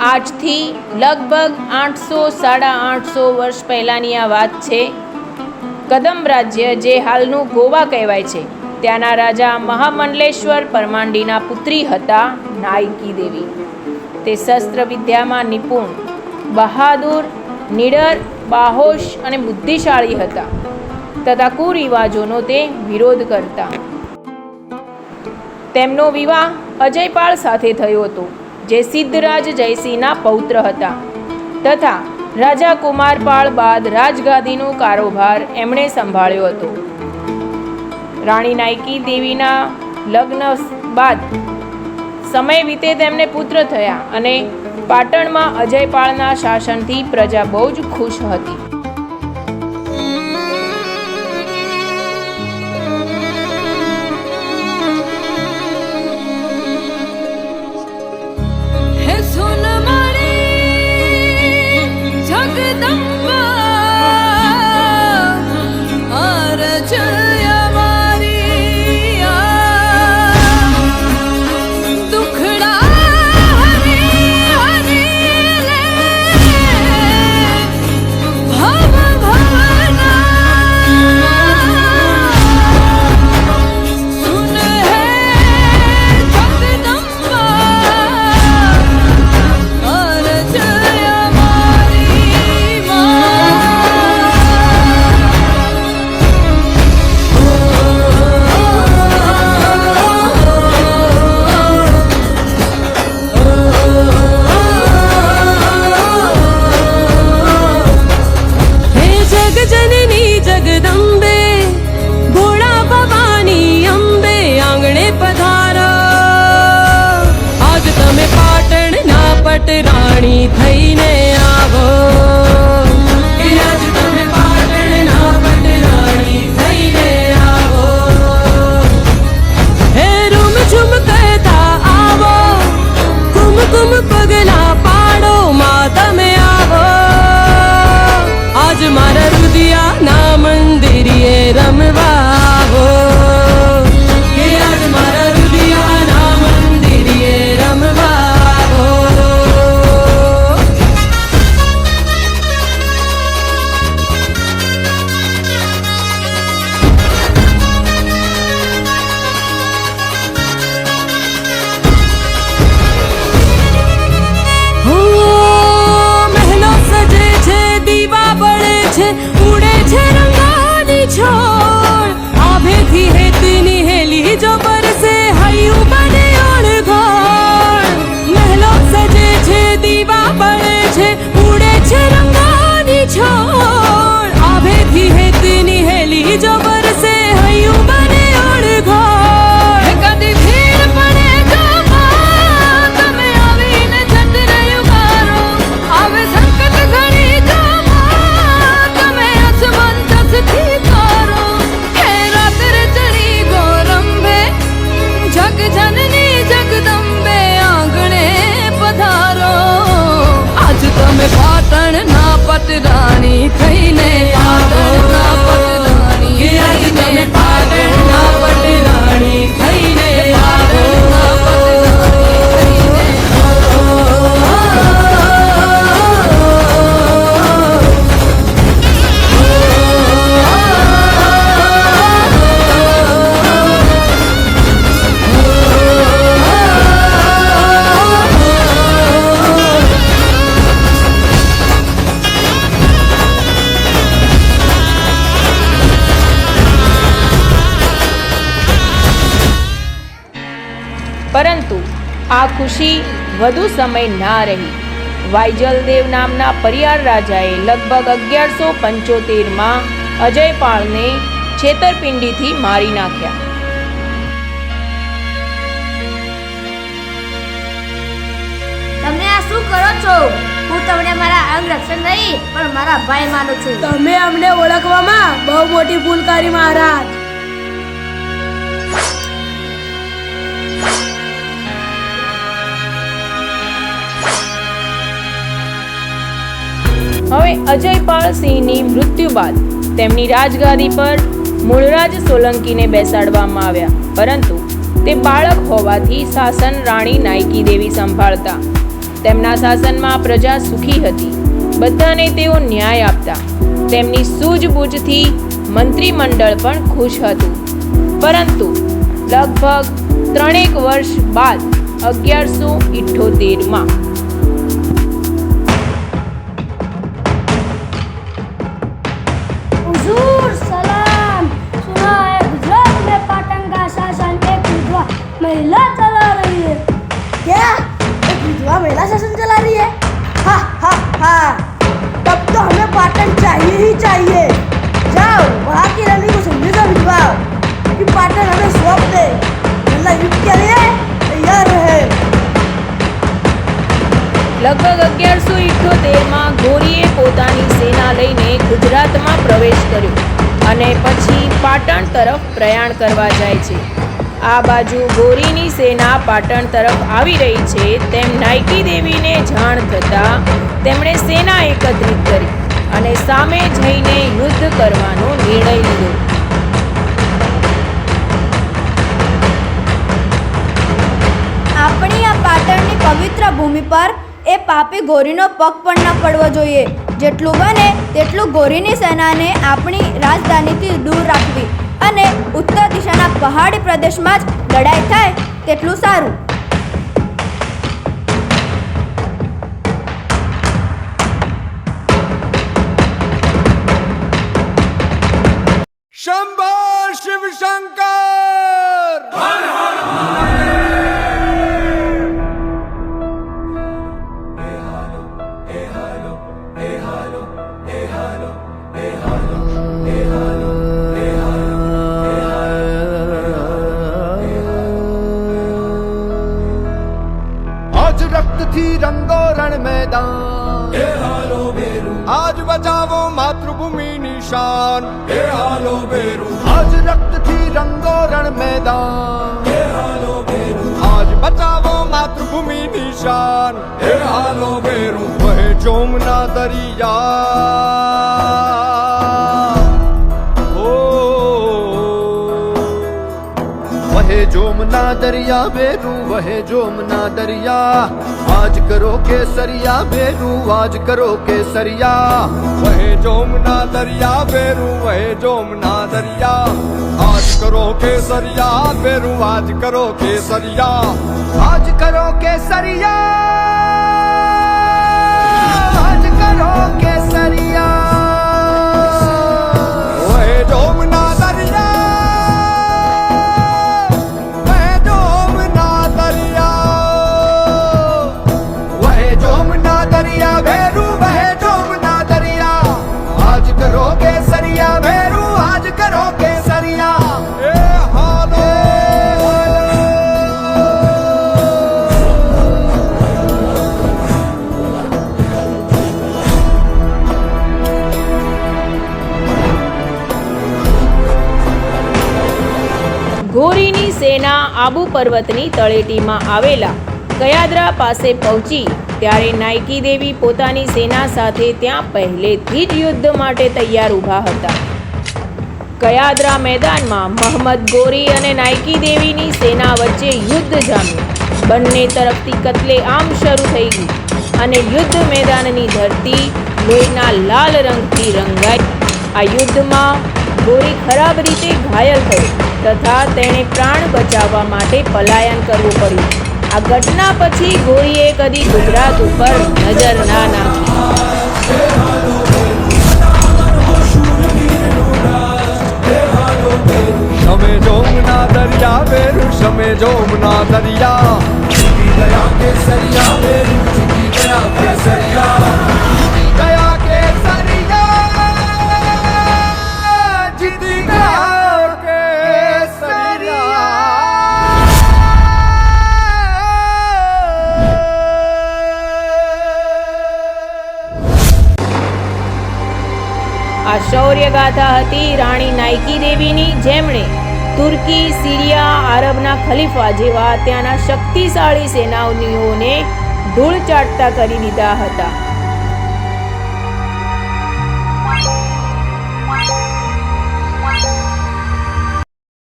આજથી લગભગ આઠસો, સાડા આઠસો વર્ષ પહેલાંની આ વાત છે. કદમ રાજ્ય, જે હાલનું ગોવા કહેવાય છે, ત્યાંના રાજા મહામંડલેશ્વર પરમાંડીના પુત્રી હતા નાયકી દેવી. તે શસ્ત્ર વિદ્યામાં નિપુણ, બહાદુર, નિડર, બાહોશ અને બુદ્ધિશાળી હતા. તથા કુરિવાજોનો તે વિરોધ કરતા. તેમનો વિવાહ અજયપાળ સાથે થયો હતો. જે સિદ્ધરાજ જયસિંહના પૌત્ર હતા. તથા રાજા કુમારપાળ બાદ રાજગાદીનો કારોબાર એમણે સંભાળ્યો હતો. રાણી નાયકી દેવીના લગ્ન બાદ સમય વીતે તેમને પુત્ર થયા અને પાટણમાં અજયપાળના શાસનથી પ્રજા બહુ જ ખુશ હતી. પટરાણી થઈને આ ખુશી વધુ સમય ના રહી. વાઇજલદેવ નામના પરિયાર રાજાએ લગભગ અગિયારસો પંચોતેરમાં અજયપાળને છેતરપિંડીથી મારી નાખ્યા. તમે આ શું કરો છો? હું તમને મારા અંગ રક્ષણ નહીં પણ મારા ભાઈ માનું છું. તમે અમને ઓળખવામાં બહુ મોટી ભૂલ કરી મહારાજ. હવે અજયપાળ સિંહની મૃત્યુ બાદ તેમની રાજગાદી પર મૂળરાજ સોલંકીને બેસાડવામાં આવ્યા. પરંતુ તે બાળક હોવાથી શાસન રાણી નાયકી દેવી સંભાળતા. તેમના શાસનમાં પ્રજા સુખી હતી. બધાને તેઓ ન્યાય આપતા. તેમની સૂઝબૂઝથી મંત્રીમંડળ પણ ખુશ હતું. પરંતુ લગભગ ત્રણેક વર્ષ બાદ અગિયારસો ઇઠ્ઠોતેરમાં महिला चला रही है क्या एक विधवा महिला शासन चला रही है हा हा हा तब तो हमें पाटन चाहिए ही चाहिए जाओ वहाँ की रानी को समझे भिजवाओ कि पाटन हमें सौंप दे मतलब युद्ध के लिए तैयार रहे લગભગ અગિયારસો ઇઠ્ઠોતેરમાં ગોરીએ પોતાની સેના લઈને ગુજરાતમાં પ્રવેશ કર્યો અને પછી પાટણ તરફ પ્રયાણ કરવા જાય છે આ બાજુ ગોરીની સેના પાટણ તરફ આવી રહી છે. તેમ નાયકી દેવીને જાણ થતાં તેમણે સેના એકત્રિત કરી અને સામે જઈને યુદ્ધ કરવાનો નિર્ણય લીધો. આપણી આ પાટણની પવિત્ર ભૂમિ પર એ પાપી ગોરીનો પગ પણ ન પડવો જોઈએ. જેટલું બને તેટલું ગોરીની સેનાને આપણી રાજધાનીથી દૂર રાખવી. અને ઉત્તર દિશાના પહાડી પ્રદેશમાં જ લડાઈ થાય તેટલું સારું શંભો શિવશંકર hey, hello. નિશાન એ હાલો બેરું આજ રક્તથી રંગો રણ મેદાન એ હાલો બેરું આજ બચાવો માતૃભૂમિ નિશાન એ હાલો બેરું વહે જોમના દરિયા વહે જોમના દરિયા બેરું વહે જોમના દરિયા આજ કરો કેસરિયા બેરું આજ કરો કેસરિયા। વહે જોમના દરિયા બેરું વહે જોમના દરિયા। આજ કરો કેસરિયા બેરું આજ કરો કેસરિયા। આજ કરો કેસરિયા ગોરીની સેના આબુ પર્વતની તળેટીમાં આવેલા કયાદરા પાસે પહોંચી, ત્યારે નાયકી દેવી પોતાની સેના સાથે ત્યાં પહેલેથી જ યુદ્ધ માટે તૈયાર ઊભા હતા. કયાદ્રા મેદાનમાં મહમ્મદ ગોરી અને નાયકી દેવીની સેના વચ્ચે યુદ્ધ જામ્યું. બંને તરફથી કતલે આમ શરૂ થઈ ગઈ અને યુદ્ધ મેદાનની ધરતી લોહીના લાલ રંગથી રંગાઈ. આ યુદ્ધમાં ગોરી ખરાબ રીતે ઘાયલ થયો. તથા તેણે પ્રાણ બચાવવા માટે પલાયન કરવું પડ્યું. આ ઘટના પછી ગોરીએ કદી ગુજરાત ઉપર નજર ના નાખી. શમે જોમના દરિયા શમે જોમના શૌર્યગાથા હતી રાણી નાયકી દેવીની, જેમણે તુર્કી, સિરિયા, આરબના ખલીફા જેવા ત્યાંના શક્તિશાળી સેનાનીઓને ધૂળ ચાટતા કરી દીધા હતા.